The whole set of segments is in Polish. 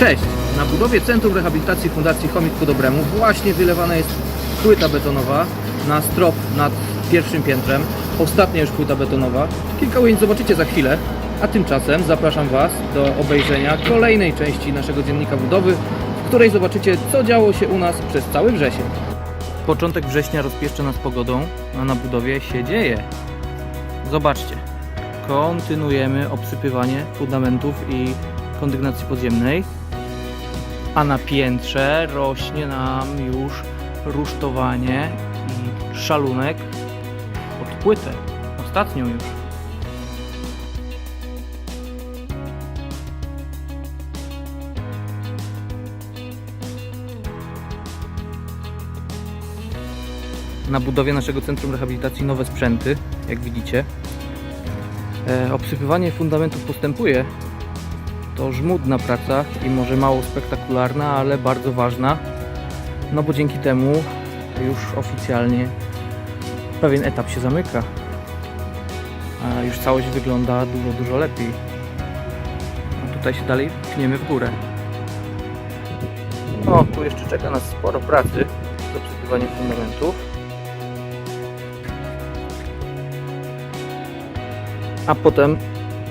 Cześć! Na budowie Centrum Rehabilitacji Fundacji Chomik ku Dobremu właśnie wylewana jest płyta betonowa na strop nad pierwszym piętrem. Ostatnia już płyta betonowa. Kilka ujęć zobaczycie za chwilę. A tymczasem zapraszam Was do obejrzenia kolejnej części naszego dziennika budowy, w której zobaczycie, co działo się u nas przez cały wrzesień. Początek września rozpieszczy nas pogodą, a na budowie się dzieje. Zobaczcie, kontynuujemy obsypywanie fundamentów i kondygnacji podziemnej, a na piętrze rośnie nam już rusztowanie i szalunek pod płytę, ostatnią już. Na budowie naszego centrum rehabilitacji nowe sprzęty, jak widzicie. E, obsypywanie fundamentów postępuje. To żmudna praca i może mało spektakularna, ale bardzo ważna. No bo dzięki temu już oficjalnie pewien etap się zamyka. A już całość wygląda dużo, dużo lepiej. A tutaj się dalej pchniemy w górę. O, tu jeszcze czeka nas sporo pracy z obsypywaniem fundamentów. a potem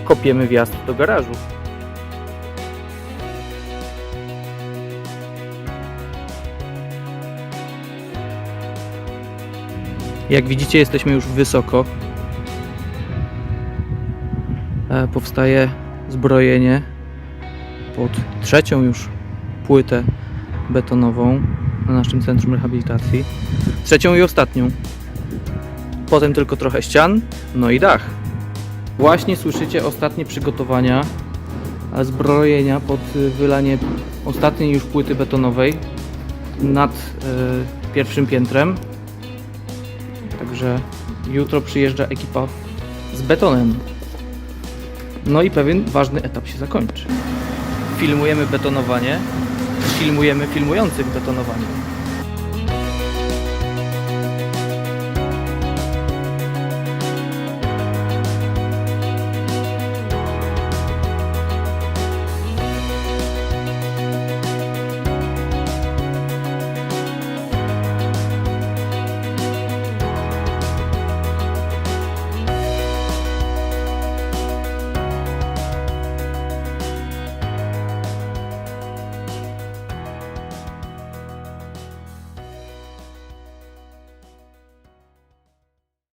kopiemy wjazd do garażu. Jak widzicie, jesteśmy już wysoko. E, Powstaje zbrojenie pod trzecią już płytę betonową na naszym centrum rehabilitacji. Trzecią i ostatnią. Potem tylko trochę ścian, no i dach. Właśnie słyszycie ostatnie przygotowania e, zbrojenia pod y, wylanie ostatniej już płyty betonowej nad e, pierwszym piętrem. Także jutro przyjeżdża ekipa z betonem. No i pewien ważny etap się zakończy. Filmujemy betonowanie, filmujemy filmujących betonowanie.